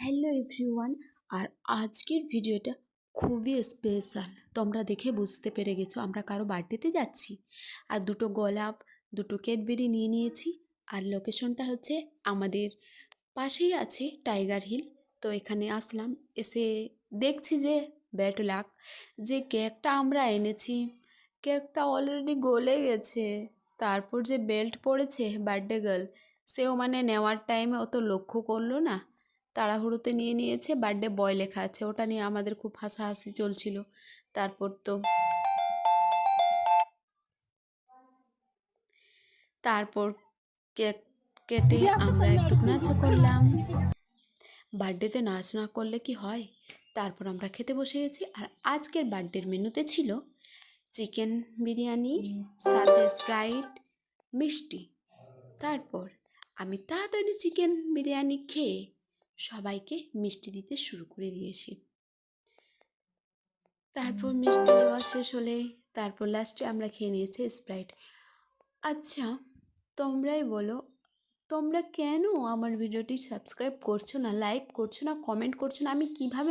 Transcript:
Hello everyone আর আজকের ভিডিওটা খুবই স্পেশাল তোমরা দেখে বুঝতে পেরে গেছো আমরা কারও বার্থডেতে যাচ্ছি। আর দুটো গোলাপ, দুটো ক্যাডবেরি নিয়ে নিয়েছি। আর লোকেশনটা হচ্ছে আমাদের পাশেই আছে টাইগার হিল তো এখানে আসলাম, এসে দেখছি যে ব্যাট লাক যে কেকটা আমরা এনেছি। কেকটা অলরেডি গলে গেছে। তারপর যে বেল্ট পড়েছে বার্থডে গার্ল সেও মানে নেওয়ার টাইমে অত লক্ষ্য করল না। তাড়াহুড়োতে নিয়ে নিয়েছে বার্থডে বয় লেখা আছে, ওটা নিয়ে আমাদের খুব হাসাহাসি চলছিল। তারপর তো তারপর কেক কেটে আমরা একটু নাচও করলাম। বার্থডেতে নাচ না করলে কি হয়? তারপর আমরা খেতে বসে গেছি, আর আজকের বার্থডের মেনুতে ছিল চিকেন বিরিয়ানি, সাথে স্প্রাইট, মিষ্টি। তারপর আমি তাড়াতাড়ি চিকেন বিরিয়ানি খেয়ে সবাইকে মিষ্টি দিতে শুরু করে দিয়েছি। তারপর মিষ্টি দেওয়া শেষ হলে তারপর লাস্টে আমরা খেয়ে নিয়েছি স্প্রাইট আচ্ছা তোমরাই বলো তোমরা কেন আমার ভিডিওটি সাবস্ক্রাইব করছ না লাইক করছ না কমেন্ট করছ না আমি কীভাবে